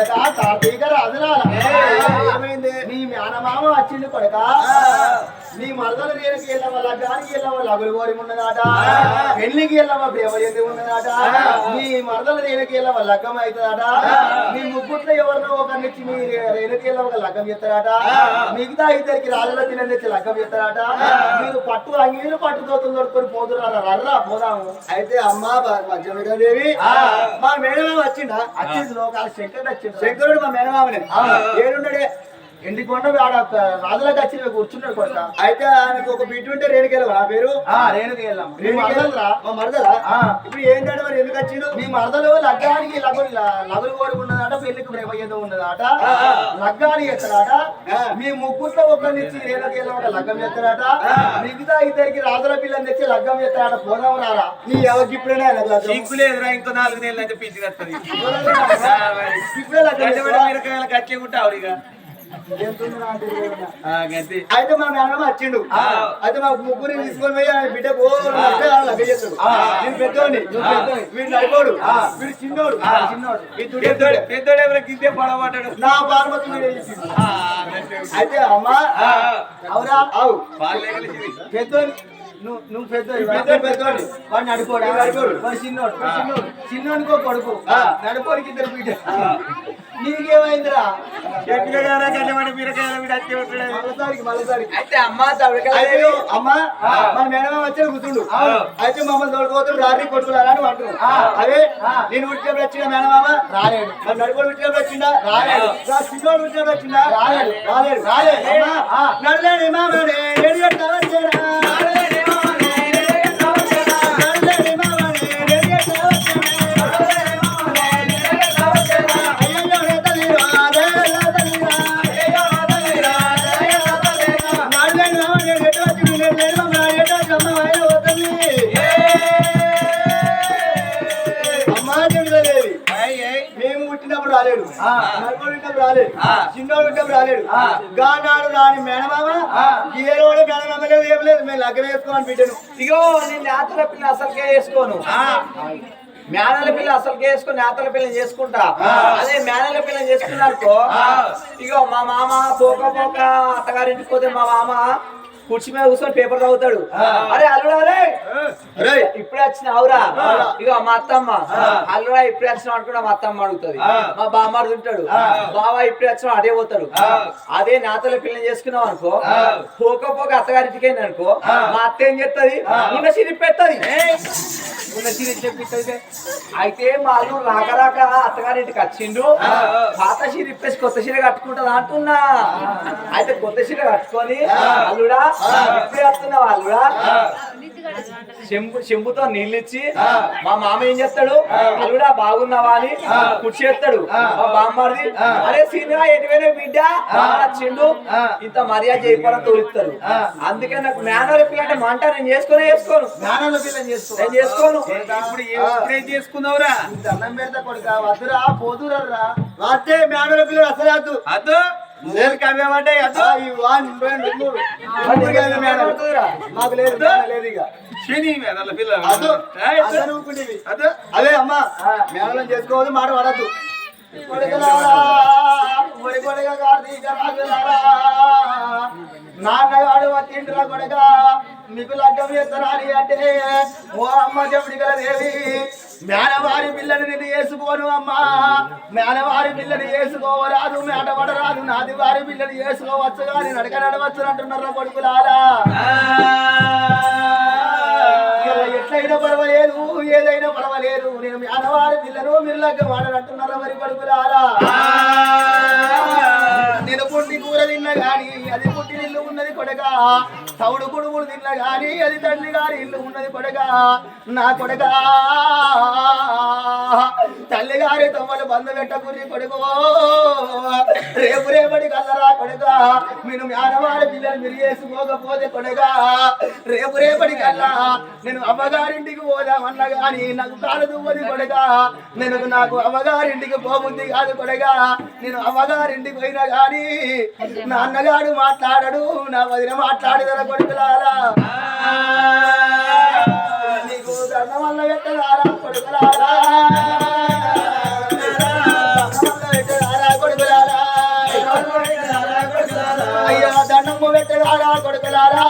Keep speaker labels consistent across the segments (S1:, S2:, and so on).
S1: కొడక రాజులాల
S2: ఏమైంది?
S1: నీ మేనమామ వచ్చింది కొడక. నీ మరదల రేణుకి వెళ్ళవ లగ్గానికి వెళ్ళవ లగులు కోరి ఉన్నదాట పెళ్ళికి వెళ్ళవ ప్రేమజంతి ఉన్నదాట నీ మరదల రేణుకి వెళ్ళవ లగ్గం అవుతుందట. నీ ముగ్గుట్లో ఎవరినో ఒకరినిచ్చి నీ రేణుకి వెళ్ళవ ఒక లగ్గం చేస్తారట. మిగతా ఇద్దరికి రాజుల తెచ్చి లగ్గం చేస్తారట. మీరు పట్టు అంగీలు పట్టు దోతులు దొరుకుని పోతున్నారు రర్రా పోదాము.
S2: అయితే అమ్మ దేవి మా మేనమామ వచ్చిండా
S1: వచ్చింది లోకాల శంకర్ వచ్చింది
S2: శంకరుడు మా మేనమామనే. ఏడున్నాడే?
S1: ఎండి కొండ ఆడ రాజులకు వచ్చి కూర్చున్నాడు కొడక
S2: అయితే ఆయనకు ఒక బిడ్డ ఉంటే రేణుకెళ్ళవా పేరు? రేణుకెళ్ళ మా మరదలా. ఇప్పుడు ఏంటంటే మరి? ఎందుకు వచ్చిండు?
S1: నీ మరదలు లగ్గానికి లగులు లగులు కోడి ఉన్నదాట పెళ్ళికి ప్రేమ ఏదో ఉన్నదాట. లగ్గానికి ఎత్తరాట మీ ముగ్గుట్లో ఒకరినిచ్చి రేణుకి వెళ్ళి ఒక లగ్గం ఎత్తరాట మిగతా ఇద్దరికి రాజుల పిల్లని తెచ్చి లగ్గం ఎత్తరాట పోదాం రారా.
S2: నీ ఎవరికి లగ్గం.
S3: సిగ్గులేదురా ఇంకో నాలుగు నెలలు అయితే పిచ్చి కత్తది
S2: ఇప్పుడే లగ్గం?
S3: మిరకాయలు కచ్చేకుంటావు ఇక
S2: అయితే మా మేనమామ వచ్చిండు. అయితే మా ముగ్గురిని తీసుకొని పోయి ఆయన లగ్గ చేస్తాడు నేను పెద్దోడిని. వీడు నడిపోడు వీడు చిన్నోడు.
S3: పెద్దోడు పెద్దోడు. పడబడ్డాడు.
S2: నా పార్వతి. అయితే అమ్మా
S1: అవురా
S2: అవు
S3: వాళ్ళు ఎగలేసింది.
S1: పెద్దోని నువ్వు పెద్దోని
S2: పెద్దోడు, పెద్దోడు.
S1: వాడు చిన్నోడు. కొడుకు. నడుకోడికి ఇద్దరు బిడ్డ నీకేమైందిరా?
S3: అయితే అమ్మ
S2: అమ్మా మన మేనమామ వచ్చి కూర్చుండు. అయితే మమ్మల్ని తోడుకోతుడు రాత్రి కొట్టుకున్నారా అని అంటున్నాడు. అదే నేను ఉట్టినప్పుడు వచ్చిన మేనమామ?
S1: రాలేడు
S2: మరి నడుకోడు ఉట్టినప్పుడు వచ్చిందా రాలేదు. నా చిన్నోడు ఉట్టినప్పుడు వచ్చిందా
S1: రాలేడు.
S2: రాలేదు.
S1: రాలేడు.
S2: నడలేని మామనే ఏడు పుట్టినప్పుడు రాలేడు. నలుగురు పుట్టినప్పుడు రాలేడు చిన్నోడు రాలేడు. గానాడు రాని మేనమామ గీరోడు మేనమామ లేదు ఏం లేదు. మేము లగ్గన వేసుకోమని బిడ్డను.
S4: ఇగో నేను నేతల పిల్ల అసలుకే చేసుకోను మేనల పిల్ల అసలుకే చేసుకుని నేతల పిల్ల చేసుకుంటా. అదే మేనల పిల్ల చేసుకున్నానుకో ఇగో మా మామ పోక పోక అత్తగారింటికి పోతే మా మామ కుర్చీ మీద కూర్చొని పేపర్ చదువుతాడు. అరే అల్లుడా అరే.
S2: రే
S4: ఇప్పుడే వచ్చిన అవురా ఇగో మా అత్తమ్మ. అల్లుడా ఇప్పుడే వచ్చిన అనుకుంటా మా అత్తమ్మ అడుగుతుంది. మా బామ్మారు ఉంటాడు బావ ఇప్పుడే వచ్చిన అదే పోతాడు. అదే నాతల పిల్లని చేసుకున్నాం అనుకో పోక పోక అత్తగారింటికి అనుకో మా అత్త ఏం చేస్తుంది ఉన్న సిరిపెత్తది ఉన్న సిరి చెప్పిస్తుంది అయితే మా అల్లుడు రాక రాక అత్తగారింటికి వచ్చిండు. పాత చీర ఇప్పేసి కొత్త చీర కట్టుకుంటది అంటున్నా. అయితే కొత్త చీర కట్టుకొని అల్లుడా ఇప్పుడే వస్తున్నావు అల్లుడా చెంబు చెంబుతో నీళ్ళు ఇచ్చి మా మామ ఏం చేస్తాడు? అల్లుడా బాగున్నావా అని కుర్చీ ఎత్తాడు మా బామ్మారిది అరే సీనియా ఎటువైనా బిడ్డ? వచ్చిండు ఇంత మర్యాద చేయకుండా తోలుస్తారు. అందుకే నాకు మేనర్ పిల్లంటే మంట నేను చేసుకునే చేసుకోను. నేను చేసుకోను.
S3: ఇప్పుడు చేసుకున్నావురా?
S1: దండం పెడతా కొడుక వద్దురా పోదురా
S2: మేనల పిల్లలు అసలు వద్దు.
S3: అద్దు
S2: కలిసి మేనలు. మాకు లేదు లేదు ఇక.
S3: శని
S2: అదే అమ్మా. మేనలం చేసుకోవద్దు మాట పడద్దు.
S1: కొడుకులారా, ఒరి కొడుక కార్తీక రాజులారా, నాన్నగాడు వచ్చిండ్రా కొడుక మీకు లగ్గం చేస్తున్నాని అంటే ఓ అమ్మ చెవిడి గల దేవి మేనవారి పిల్లని నేను వేసుకోను అమ్మా మేనవారి పిల్లని వేసుకోవరాదు మేటపడరాదు నాది వారి పిల్లని వేసుకోవచ్చు కానీ నడక నడవచ్చు అంటున్నారా కొడుకులారా ఇలా పర్వాలేదు ఏదైనా పర్వాలేదు. నేను మీ అన్నవారి పిల్లను మీరు లగ్గం ఆడనంటున్నారా మరి కొడుకులారా? పుట్టి కూర తిన్న గాని అది పుట్టిన ఇల్లు ఉన్నది కొడక. తౌడు కొడుకుడు తిన్న గాని అది తండ్రి గారి ఇల్లు ఉన్నది కొడక. నా కొడక. తల్లి గారి తొమ్మలు బంధ పెట్టకుర్రి కొడుకో. రేపు రేపటి కల్లరా కొడక. నేను మేనవారి పిల్లలు మీరు చేసుకోకపోతే కొడక. రేపు రేపటి కల్లా నేను అమ్మగారింటికి పోదామన్నా గాని నాకు కాలు దువ్వది కొడక. నేను నాకు అమ్మగారింటికి పోబుద్ది కాదు కొడక. నేను అమ్మగారింటికి పోయినా కానీ నాన్నగాడు మాట్లాడడు నా వదిన మాట్లాడేదా కొడుకులారా? నీకు దండ వల్ల పెట్టదారా కొడుకులారా? అయ్యా దండము పెట్టదారా కొడుకులారా?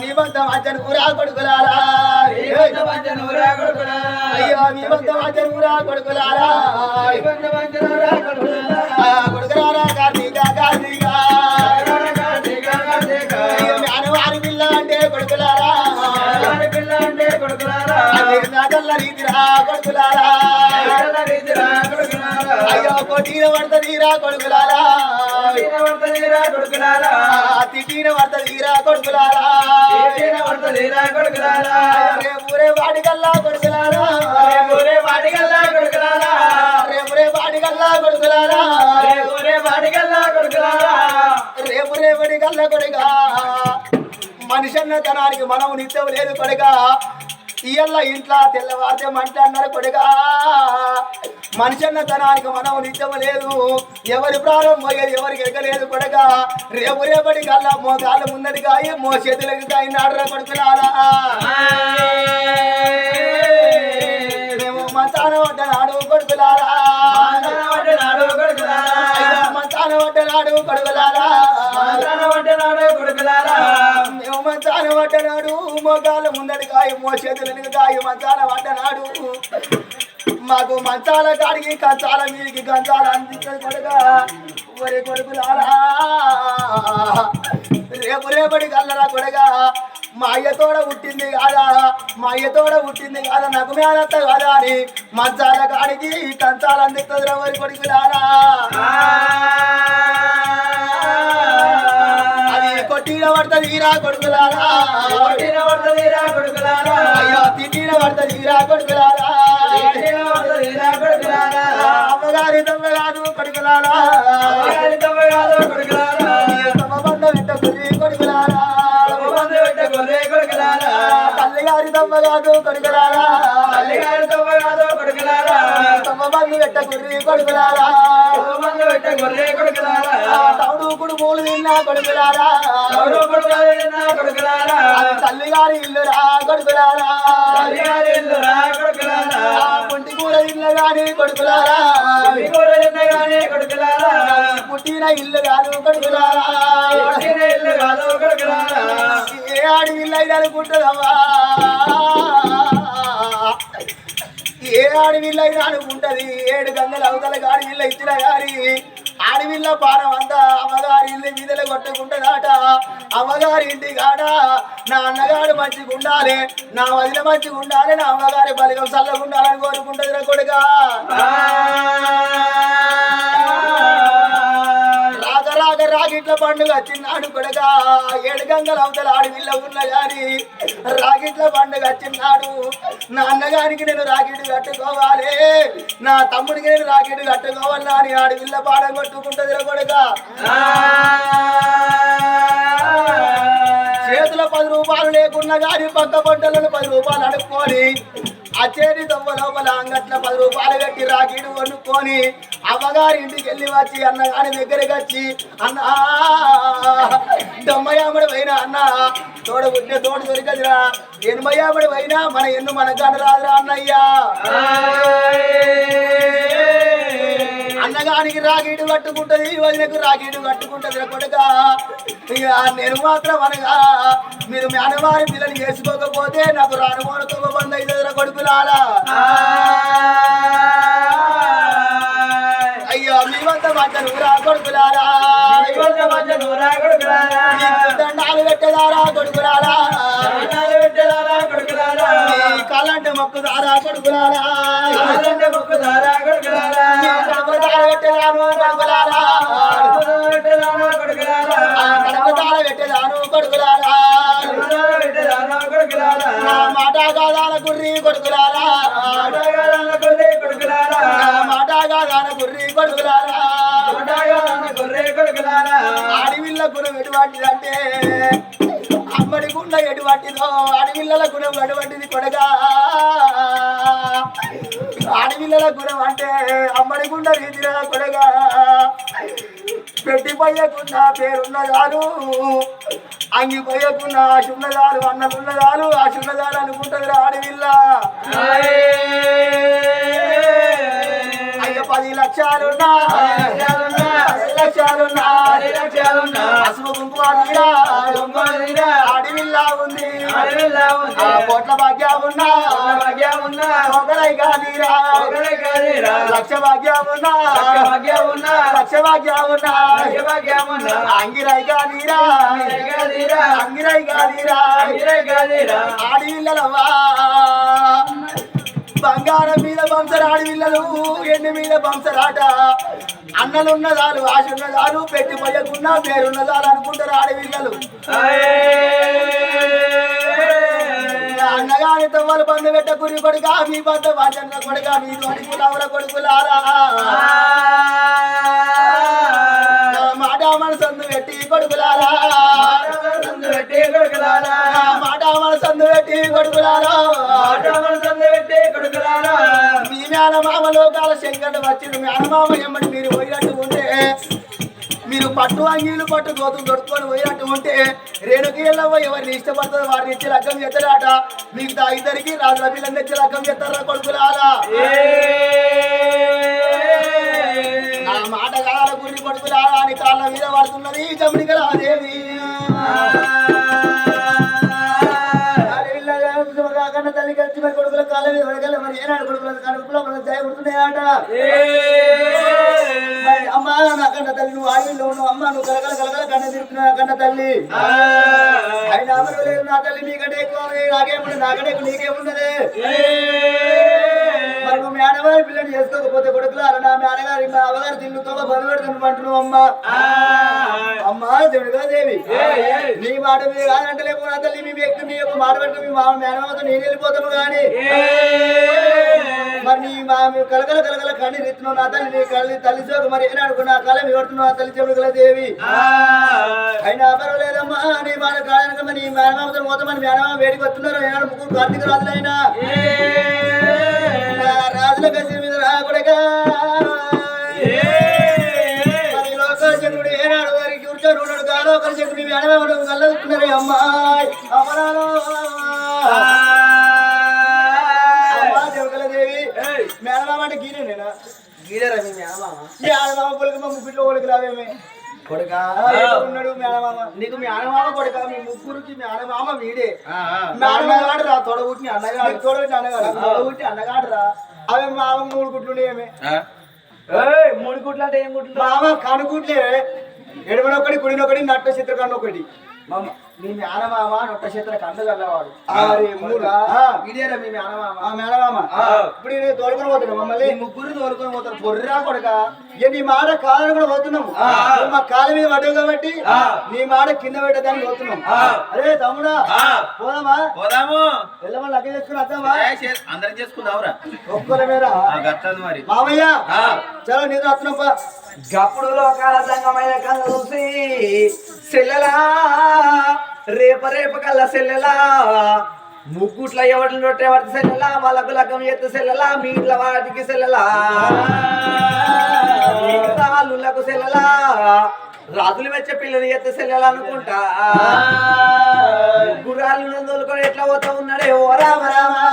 S1: నీ వంత వాచను ఊరా కొడుకులారా? అయ్యా నీ వంత కొడుకులారా? అయ్యో కొట్టిన పడతదిరా కొడుకులారా. ఆ, తిట్టిన పడతదిరా కొడుకులారా. రేపు రే వాడికల్లా కొడుకులారా. రేపు రే వాడికల్లా కొడుకులారా. రేపు రేపటి కల్లా కొడుగా మనిషి అన్నతనానికి మనం నిత్యం లేదు కొడుగా ఇయ్యల్ల ఇంట్లో తెల్లవారితే మంట అన్నారు కొడుగా మనిషి అన్నతనానికి మనం నిత్యం లేదు. ఎవరి ప్రాణం పోయేది ఎవరికి ఎరగలేదు కొడుగా రేపు రేపటి కల్లా మోకాళ్ళ ముందటిగా మో చేతులకి కాయినాడు కొడుకులారా. మేము మంచాన పడ్డనాడు కొడుకులారా. మంచాన పడ్డనాడు కొడుకులారా. మేము మంచాన పడ్డనాడు మోకాళ్ళ ముందడి కాయ మో చేతులని కాయ మంచాన పడ్డనాడు మాకు మంచాల కాడికి కంచాల మీదికి గంచాల అందించదు కొడుగా ఒరే కొడుకులారా. రేపు రేపటి కల్లరా కొడుగా మా అయ్యతోడ పుట్టింది కాదా? మా అయ్యతోడ పుట్టింది కాదా? నాకు మేనత్త కాదా అని మంచాల కాడికి కంచాల అందిస్తుంది రా ఒరి కొడుకులారా. అది కొట్టిన పడుతుంది ఈరా కొడుకులారా. అయ్యో తిట్టిన పడుతుంది ఈరా కొడుకులారా. అమ్మగారి తమ్మ కాదు కొడుకులారా. తమ బంధ వెంట కుర్రి కొడుకులారా. తల్లిగారి తమ్మ కాదు కొడుకులారా. తమ బంధు వెంట కుర్రి కొడుకులారా. కుడుమూలు తిన్నా కొడుకులారా. అది తల్లిగారి ఇల్లురా కొడుకులారా. ఆ పుంటి కూర ఇల్లు గాని కొడుకులారా. పుట్టిన ఇల్లు కాదు కొడుకులారా. ఏ ఆడి ఇల్లు అయినా అనుకుంటుందమ్మా ఏ ఆడవిల్ల అయినా అనుకుంటది. ఏడు గంగల అవతల గాడి ఇల్లు ఇచ్చిన గారి ఆడవిల్ల పానం అంతా అమ్మగారి ఇల్లు వీధులు కొట్టుకుంటదాట అమ్మగారి ఇంటి కాడ నా అన్నగారు మంచిగా ఉండాలి నా వదిన మంచిగా ఉండాలి నా అమ్మగారి బలిగం చల్లగా ఉండాలని కోరుకుంటది రా కొడుగా రాగిట్ల పండుగ వచ్చినాడు కొడగా. ఏడు గంగల అవతల అడవిల్ల ఉన్న గాని రాగిట్ల పండుగ వచ్చినాడు నా అన్నగారికి నేను రాగిడి కట్టుకోవాలి. నా తమ్ముడికి నేను రాగిడి కట్టుకోవాలి అని అడవిల్ల పాడ కొట్టుకుంటది కొడగా. చేతుల పది రూపాయలు లేకున్నా గాని పక్క పంటలను పది రూపాయలు అడుక్కొని ఆ చేతి దొమ్మ లోపల అంగట్ల పది రూపాయలు కట్టి రాకీడు కొనుక్కొని అమ్మగారి ఇంటికి వెళ్ళి వచ్చి అన్నగారి దగ్గరికి వచ్చి అన్న దొమ్మయాముడు పోయినా అన్న? తోడ పుట్టిన తోడు దొరికదురా. ఎనభయాముడు పోయినా మన ఎన్ను మన రాదురా అన్నయ్యా. అన్నగానికి రాగీడు కట్టుకుంటది వదినకు రాగీడు కట్టుకుంటది రా కొడుక. ఇక నేను మాత్రం అనగా మీరు మేనవారి పిల్లలు చేసుకోకపోతే నాకు రానుమోనతో బంద్ అవుతుంది రా కొడుకులారా అయ్యో మీ వద్ద మధ్యను రా కొడుకులారా మీకు దండాలు పెట్టదారా కొడుకులారా కాలంటే మొక్కుదారా కొడుకులారా. మీ కడుపుదార పెట్టదాను కొడుకులారా. ఆ కడుపుదార పెట్టదాను కొడుకులారా. నా మాట కాదాల గుర్రి కొడుకులారా. నా మాట కాదాల గుర్రి కొడుకులారా. అడవిల్ల గుణం ఎటువంటిదంటే అమ్మడి గుండ ఎటువంటిదో అడవిల్లల గుణం ఎటువంటిది కొడగా. అడవిల్లల గుణం అంటే అమ్మడి రీతిలో రీతిరా కొడగా. పెట్టిపోయకుండా పేరున్నదాలు అంగిపోయకుండా చాలు అంగి పోయకుండా ఆశున్నదాలు అన్నలున్నదాలు ఆశున్నదాలు అనుకుంటుంది అడవిల్ల పది లక్షలున్నా లక్షలున్నా. అడవిల్లా ఉంది
S4: అడవిలా ఉంది.
S1: కోట్ల భాగ్యమున్నా
S4: కోట్ల భాగ్యమున్నా.
S1: ఒకరైగా నీరా
S4: ఒకరైగా నీరా.
S1: లక్ష భాగ్యమున్నా
S4: లక్ష భాగ్యమున్నా.
S1: లక్ష భాగ్యమున్నా
S4: భాగ్యమున్నా.
S1: అంగిరైగా నీరా
S4: అంగిరైగా నీరా.
S1: అంగిరైగా నీరా
S4: అంగిరైగా నీరా.
S1: ఆడివిల్లలవా బంగారం మీద బంసరాడి పిల్లలు ఎండి మీద బంసరాట ఉన్న ఆశున్నదాలు పెట్టి పోయకున్నా పేరున్నదాలు అనుకుంటారు ఆడపిల్లలు అన్నగాని తవ్వలు బంధు పెట్ట గురి కొడుక మీ బంధ వాచన కొడుక మీ కొడుకులవల కొడుకులారా. నా మాట మనసందు పెట్టి కొడుకులారా.
S4: సందు పెట్టి కొడుకులారా.
S1: నా మాట మనసందు పెట్టి కొడుకులారా.
S4: ఆటోమల సందు పెట్టి కొడుకులారా.
S1: మీ మేనమామ లోకాల శంకట వచ్చిన మేనమామ ఎమ్మటి మీరు పోయినట్టు ఉంటే మీరు పట్టు అంగీలు పట్టు గోతులు దొడుకొని పోయినట్టు ఉంటే రేణుకి వెళ్ళవ ఎవరిని ఇష్టపడుతుందో వారిని ఇచ్చి లగ్గం చేస్తారట. మిగతా ఇద్దరికి రాజుల పిల్లలు తెచ్చి లగ్గం చేస్తారా కొడుకులారా? నా మాట కాల గురి కొడుకులారా కాళ్ళ మీద పడుతున్నది జమునికలాదేవి రాదేవి తల్లి కలిసి మరి కొడుకుల కాళ్ళ మీద పడగల మరి ఏనాడు కొడుకుల కడుపులో మన దయ పుడుతున్నాయట నా కన్న తల్లి నువ్వు అమ్మ నువ్వు కలకల కలకల కన్న తిరుగుతున్నా కన్న తల్లి అయినా నా తల్లి నీకంటే ఎక్కువ నాకంటే పిల్లని చేసుకోకపోతే కొడుకులు? అలా నా మేనగారి మా అవగారి తిల్లుతో బలు పెడుతుంది అంటున్నావు అమ్మ. అమ్మ దేవుడిగా దేవి నీ మాట మీద కాదంటే లేకపోతే తల్లి మీ వ్యక్తి నీ యొక్క మాట పెట్టి మీ మా మేనమామతో నేను వెళ్ళిపోతాము కానీ మరి నీ మా మీ కలకల కలకల కണ്ണి రీతున్నావు నా తల్లి నీ కళ్ళి తల్లి సోకు మరి ఏనాడు నా కళ మీ కొడుతున్నావు నా తల్లి చెవుడు గల దేవి. అయినా పర్వాలేదమ్మా నీ మాట కాదనక నీ మేనమామతో పోతామని మేనమామ వేడికి వస్తున్నారు ఏనాడు ముగ్గురు కార్తీక రాజులైనా. రాజుల గసి మరి లోకచంద్రుడు ఏనాడు వారికి కూర్చొని ఉన్నాడు గాలోకచంద్రుడు మేనమామను కళ్ళదుకున్నారే అమ్మాయి. అమరాలో. దేవకలదేవి మేనమామ అంటే గీనే నేనా?
S4: గీడరా మీ మేనమామ.
S1: మేనమామ పొలికి మా ముగ్గురిలో రావేమే.
S4: కొడుకా?
S1: ఉన్నాడు మేనమామ? నీకు మేనమామ కొడుక? మీ ముగ్గురికి మేనమామ వీడే. మేనమాడు రా తొడగుట్టి అన్నగాడు. తొడగుట్టి అన్నగాడు? తొడగుట్టి అన్నగాడు రా అవి మామ మూడు గుట్లు ఏమే?
S4: మూడు గుట్లు అంటే ఏం గుట్లు
S1: మామ కనుగుట్లే ఎడమనొకటి కుడినొకటి నట్ట చిత్ర కన్నొకటి మామ. మీ మేనమామ నొట్ట చిత్ర కండ కన్నవాడు? ఇదేరా మీ మేనమామ.
S2: మేనమామ. ఇప్పుడు నేను తోలుకొని పోతున్నా మమ్మల్ని.
S1: ముగ్గురు తోలుకొని పోతారు పొర్రా కొడుక
S2: ఇక నీ మాట కాదని కూడా పోతున్నాము. మా కాళ్ళ మీద పడ్డావు కాబట్టి. నీ మాట కింద పెట్టడానికి పోతున్నాం. అరే తమ్ముడా. పోదామా?
S3: పోదాము.
S2: వెళ్ళమని లగ్గ చేసుకుని వద్దామా?
S3: అందరం చేసుకుందావురా
S2: ఒక్కల
S3: గట్టదు మరి.
S2: మామయ్య. చలో నీతో వస్తున్నాం
S4: గప్పుడు లోకాల సంగమైన కళ్ళ చూసి సెల్లెలా? రేప రేపు కళ్ళ సెల్లెలా? ముగ్గుట్ల ఎవరిని రొట్టె వాటి సెల్లెలా? వాళ్ళకు లగ్గం చేస్తే సెల్లెలా? మీ ఇంట్లో వాటికి సెల్లెలా? వాళ్ళకు సెల్లెలా? రాజులు వచ్చే పిల్లలు ఎత్తు సెల్లెలా అనుకుంటా? గుర్రాలు నందులు కూడా ఎట్లా పోతా ఉన్నాడే? ఓ రామ రామా.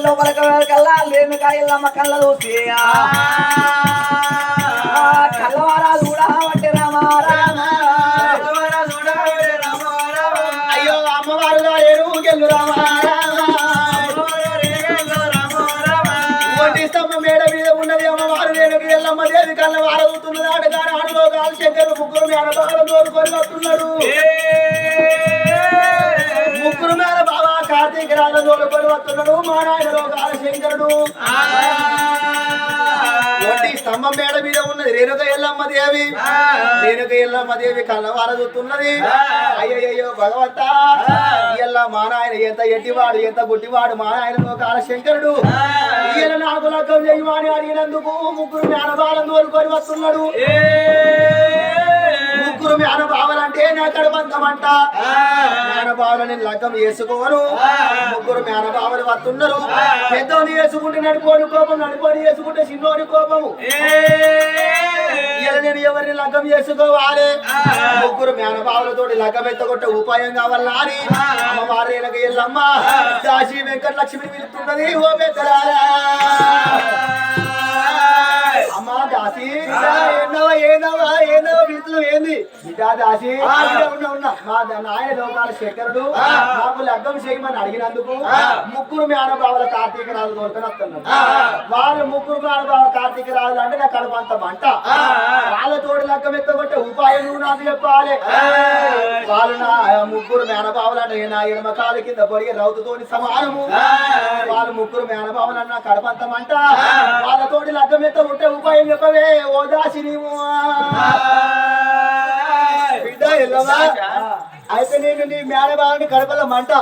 S4: లోపలికి వెళ్ళకల్లా లేనుగా ఇల్లమ్మ కళ్ళ చూసి
S1: తోలుకొని వస్తున్నాడు మా నాయన లోకాల శంకరుడు ఒంటి స్తంభం మేడ మీద ఉన్నది రేణుక ఎల్లమ్మ దేవి. రేణుక ఎల్లమ్మ దేవి కన్నవార చూస్తున్నది అయ్యయ్యో భగవంత. ఇయ్యల్ల మా నాయన ఎంత ఎట్టివాడు ఎంత గుడ్డివాడు మా నాయన లోకాల శంకరుడు ఈయన నాకు లగ్గం చేయమని అడిగినందుకు ముగ్గురు మేనబాలను తోలుకొని వస్తున్నాడు ముగ్గురు నా కడబంధమంట మేనబావలని లగ్గం చేసుకోను ముగ్గురు మేనబావలు వస్తున్నారు. పెద్దోని వేసుకుంటే నడుకోని కోపం నడుకోని వేసుకుంటే చిన్నోని కోపము. ఇలా నేను ఎవరిని లగ్గం చేసుకోవాలి ముగ్గురు మేనబావులతోటి లగ్గం ఎత్తగొట్టే ఉపాయం కావాలా అని అమ్మవారి ఎల్లమ్మ దాసి వెంకట లక్ష్మిని పిలుస్తున్నది ఓ పెద్దలారా. దాసి.
S2: ఏందవా ఏందవా పిలుస్తున్నావు ఏంది
S1: బిడ్డా దాసి
S2: ఉన్నా, ఉన్నా.
S1: మా నాయన లోకాల శంకరుడు నాకు లగ్గం చేయమని అడిగినందుకు ముగ్గురు మేనబావుల కార్తీక రాజు తోలుకొని వస్తున్నాడు వాళ్ళు ముగ్గురు మేనబావ కార్తీక రాజులు అంటే నా కడుపు అంత మంట. వాళ్ళతోటి లగ్గం ఎత్తగొట్టే ఉపాయం నువ్వు నాకు చెప్పాలి. వాళ్ళు నా ముగ్గురు మేనబావులు అంటే నా ఎడమ కాలు కింద పొడిగే రౌతుతోని సమానము. వాళ్ళు ముగ్గురు మేనబావులు అన్న కడుపు అంత మంట. వాళ్ళతోటి లగ్గం ఎత్త ఉంటే ఉపాయం చెప్పవే ఓ దాసి నీవు
S2: బిడ్డ అయితే నేను నీ మేనబావుని కడపల మంట.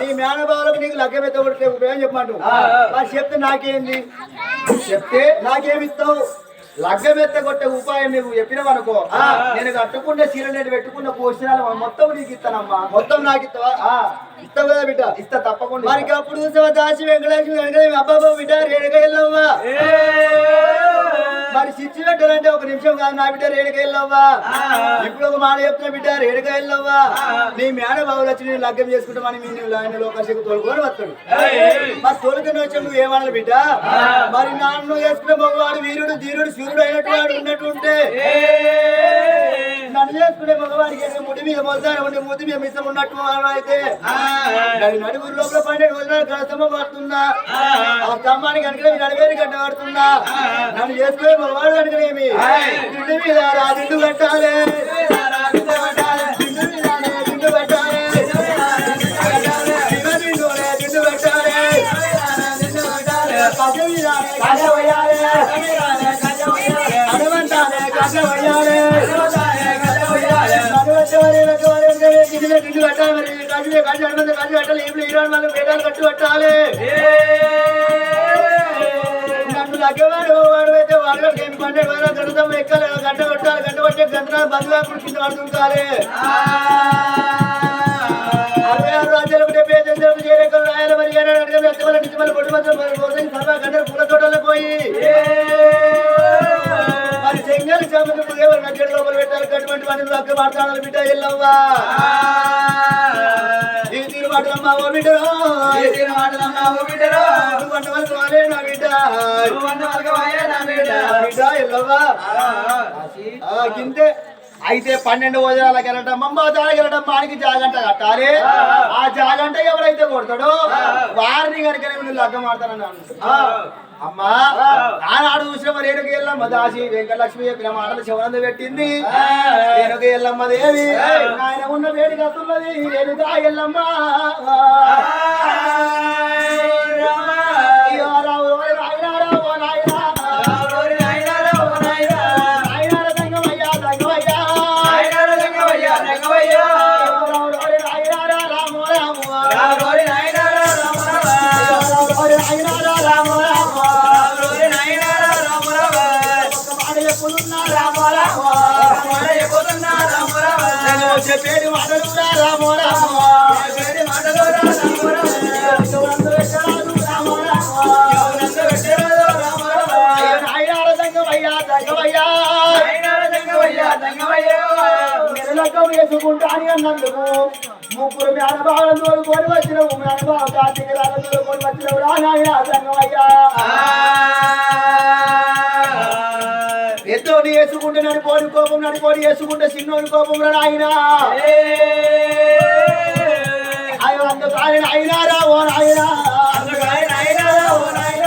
S2: నీ మేనబావులకు నీకు లగ్గం ఎత్తగొట్టే ఉపయోగం చెప్పమంటు మరి చెప్తే నాకేంది?
S1: చెప్తే
S2: నాకేమి ఇస్తావు
S1: లగ్గం ఎత్తగొట్టే ఉపాయం నువ్వు చెప్పినవనుకో నేను కట్టుకున్న చీర నేను పెట్టుకున్న పోషణాలు మొత్తం నీకు ఇస్తానమ్మా.
S2: మొత్తం నాకు ఇస్తావా? ఇస్తావు కదా బిడ్డ?
S1: ఇస్తా తప్పకుండా
S2: మరి అప్పుడు చూసావా దాసి వెంకటలక్ష్మి వెంకటలక్ష్మి అబ్బాబా బిడ్డ రేణుక వెళ్ళవా మరి పెట్టాలంటే ఒక నిమిషం కాదు నా బిడ్డ రేణుక వెళ్ళవా ఇప్పుడు ఒక మాట చెప్తున్నా బిడ్డ రేణుక వెళ్ళవా నీ మేడ బాబులు వచ్చి నేను లగ్గం చేసుకుంటామని మీ ఆయన లోకాశకు తోలుకొని వస్తాడు. మరి తోలుకొని వచ్చి నువ్వు ఏమనాలి బిడ్డ? మరి నాన్న చేసుకున్న మగవాడు వీరుడు ధీరుడు సూర్యుడు అయినట్టు వాడు ఉన్నట్టు ఉంటే నన్ను చేసుకునే మగవాడికి ముడి మీద మొదలు ఉండి ముద్దు మీద మిసం ఉన్నట్టు అయితే దాని నడుగురు లోపల పన్నెండు వదిలిన గడసమ్మ పడుతుందా ఆ. స్తంభానికి కనుక నడివేది గడ్డ పడుతుందా నన్ను చేసుకునే మగవాడు కనుకనేమి దిండు మీద రా దిండు పెట్టాలి. దిండు మీదనే దిండు పెట్టాలి. దిండు దిండునే దిండు పెట్టాలి కజ మీదనే కజ వేయాలి అడవంటానే కట్టు కట్టాలి. నన్ను లగ్గవాడు వాడు అయితే వాడు ఏం పండే వాళ్ళ గంటతో ఎక్కాలి గంట కొట్టాలి. గంట కొట్టే గంట బంధు కాకుండా కింద పడుతుంటాలి అరవై ఆరు డెబ్బై ఐదు దేశాలకు చేరేకలు రాయాలి. మరి పూల పోయి. మరి చెంగల్ చామంతి ఎవరు నచ్చడి లోపల పెట్టాలి. కటువంటి వాటిని అక్క మాట్లాడాలి బిడ్డ ఎల్లవ్వా? ఈ తీరు మాటలమ్మా ఓ బిడ్డరో? ఈ తీరు మాటలమ్మా ఓ బిడ్డరో? నువ్వు వంట వరకు వాలే నా బిడ్డ. నువ్వు వంట వరకు వాలే నా బిడ్డ. బిడ్డ ఎల్లవ్వా? గింతే.
S1: అయితే పన్నెండు వజరాలకు వెళ్ళటం మమ్మ జాగలటం మానికి జాగంట కట్టాలి. ఆ. జాగంట ఎవరైతే కొడతాడో వారిని కనుక నేను లగ్గం ఆడతానని. అమ్మా ఆనాడు చూసిన రేణుక ఎల్లమ్మ దాసి వెంకటలక్ష్మి చెప్పిన మాటలు శివనంద పెట్టింది. రేణుక ఎల్లమ్మ దేవి ఆయన ఉన్న వేడి కత్తున్నది రేణుక ఎల్లమ్మ రావు చెప్పేది మాటలు రాము రాము. ఎవరందరూ ఎక్కరాదు రాము రాము. అయ్యో నాయనార దంగమయ్యా, దంగమయ్యా. నెలలకం వేసుకుంటాని అన్నందుకు ముగ్గురు మేనభావం తోడుకొని వచ్చినవు మేనభావ కార్తీక రాజు తోడుకొని వచ్చినవు రా నాయన సంగమయ్యా ఎత్తోని వేసుకుంటే నడిపోని కోపం నడిపోని వేసుకుంటే చిన్నోని కోపం రా నాయన. అయ్యో అందుకు ఆయన అయినారా ఓ నాయన. అందుకు ఆయన అయినారా ఓ నాయన.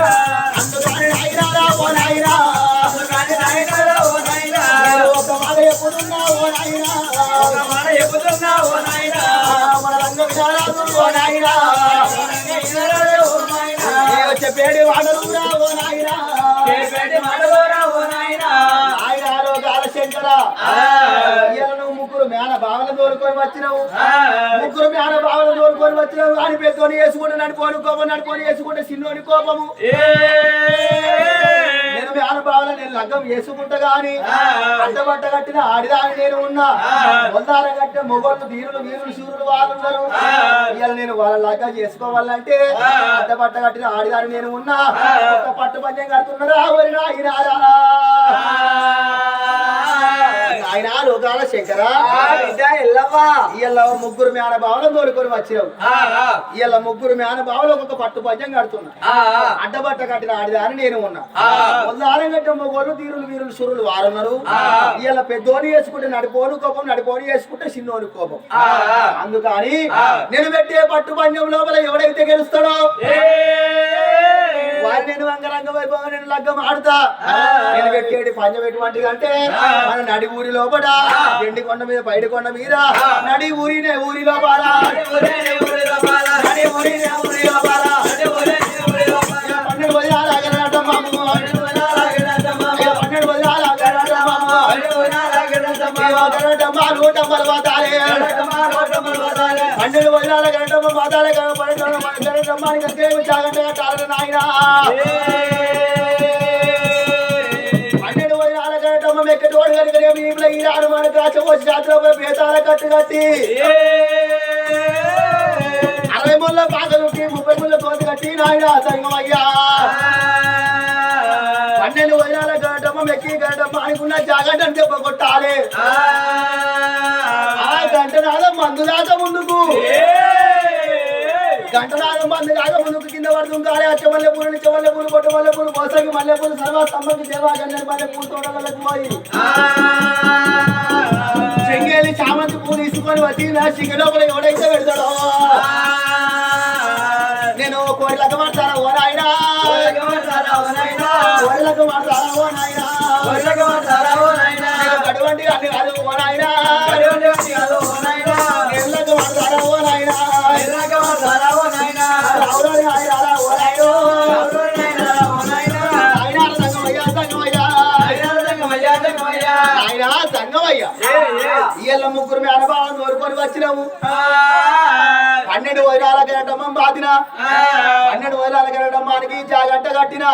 S1: నేను ఒక మాట ఎప్పుడున్నా ఓ నాయన. మన రంగ విచారాలు ఓ నాయన. పేడి వాడలురా ఓ నాయనా. ఆయన ఆరోగ్యాల శంకర ఇవాళ నువ్వు ముగ్గురు మేన భావన తోలుకొని వచ్చినావు. ముగ్గురు మేన భావన తోలుకొని వచ్చినావు. అని పెద్దోని వేసుకుంటే నడిపోని కోపం నడిపోని వేసుకుంటే చిన్నోని కోపము. నేను మేన భావన నేను లగ్గం వేసుకుంటా గాని అడ్డబట్ట కట్టిన ఆడిదాని నేను ఉన్నా. వందార కట్టిన మొగోళ్ళు వీరులు వీరులు శూరులు వాళ్ళు ఉన్నారు ఇవాళ నేను వాళ్ళ లగ్గం చేసుకోవాలంటే అడ్డబట్ట కట్టిన ఆడిదాని నేను ఉన్నా. పట్టు పంచం కడుతున్నారా ఓరి నాయనారా ఆయన లోకాల శంకర. ఇవాళ ముగ్గురు మేన భావన తోలుకొని వచ్చినావు ఇవాళ ముగ్గురు మేన భావన ఒక్కొక్క పట్టు పంచం కడుతున్నా. అడ్డబట్ట కట్టిన ఆడిదాని నేను ఉన్నా. కట్టిన మొగోళ్ళు తీరులు వీరులు సురులు వారున్నారు. ఇవాళ పెద్దోని వేసుకుంటే నడిపోను కోపం నడిపోని వేసుకుంటే చిన్నోని కోపం. అందుకని నేను పెట్టే పట్టు పంచం లోపల ఎవడైతే గెలుస్తాడో వారి నేను అంగరంగ వైభవం నేను లగ్గం ఆడుతా. నేను పెట్టేది పంచం ఎటువంటిది అంటే మన నడి లోపల ఎండి కొండ మీద పైడి కొండ మీద నడి ఊరినే ఊరి లోపల నడి ఊరినే ఊరి లోపల పన్నెండు అగరడమ్మమ్మ. పన్నెండు వదిలాల అగరడమ్మ నూటమ్మలు వాతాలే. పన్నెండు అని గంగేమి చాగంట కట్టాలని నాయనా. పోసి జాతర బేతాల కట్టు కట్టి. అరవై ముళ్ళ పాకలుంటి ముప్పై ముళ్ళ తోటి కట్టి నాయన సంగమయ్యా. పన్నెండు వదిలాల గడమ్మ మెక్కి గడమ్మ అనుకున్న జాగంటని దెబ్బ కొట్టాలి. ఆ. గంట నాదం మందు దాకా ముందుకు. గంట నాదం మందు దాకా ముందుకు కింద పడుతుంటాలి అచ్చ మల్లె పూలు నిచ్చ మల్లె పూలు పొట్టు మల్లె పూలు పోసకి మల్లె పూలు సర్వ స్తంభకి దేవా గన్నేరు మల్లె పూలు తోటలకు పోయి. చెంగేలి చామంతి పూలు తీసుకొని వచ్చి నా చికెన్ లోపల ఎవడైతే పెడతాడో నేను కోడిలకు మాడతారా ఓ నాయనా? కోడిలకు మాడతారా ఓ నాయనా? నేను అటువంటి అన్ని కాదు ఓ నాయనా? నీళ్ళకు మాడతారా ఓ నాయనా? రావురాని ఇయ్యాల ముగ్గురు మీ అనుభవం కోరుకొని వచ్చినాము పన్నెండు వైరాల గరటమ్మ బాధిన పన్నెండు వైరాల గరటమ్మానికి జాగంట కట్టిన.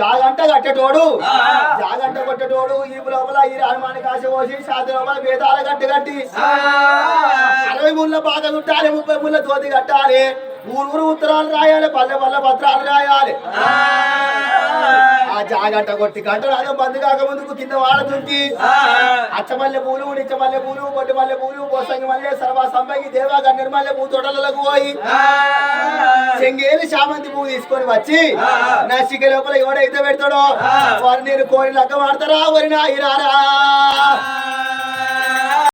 S1: జాగంట కట్టేటోడు. జాగంట కొట్టేటోడు ఈ లోపల ఈ రామానికి ఆశ పోసి సాధి లోపల వేదాల గట్టి కట్టి. అరవై ముళ్ళ బాధ కుట్టాలి ముప్పై ముళ్ళ తోతి కట్టాలి. ఊరు ఉత్తరాలు రాయాలి పల్లె పల్లె పత్రాలు రాయాలి. ఆ జాగంట కొట్టి గంట రాజం బంద్ కాకముందుకు కింద వాడుతుంది అచ్చమల్లె పూలు నిచ్చమల్లె పూలు పొట్టి మల్లె పూలు పోసంగి మల్లె సర్వ సంపంగి దేవా గన్నెడు మల్లె పూ తోటలకు పోయి చెంగేలు చామంతి పువ్వు తీసుకొని వచ్చి నా చికె లోపల ఎవడైతే పెడతాడో వారు నేను కోరి లగ్గ వాడతారా వరి నా ఇరారా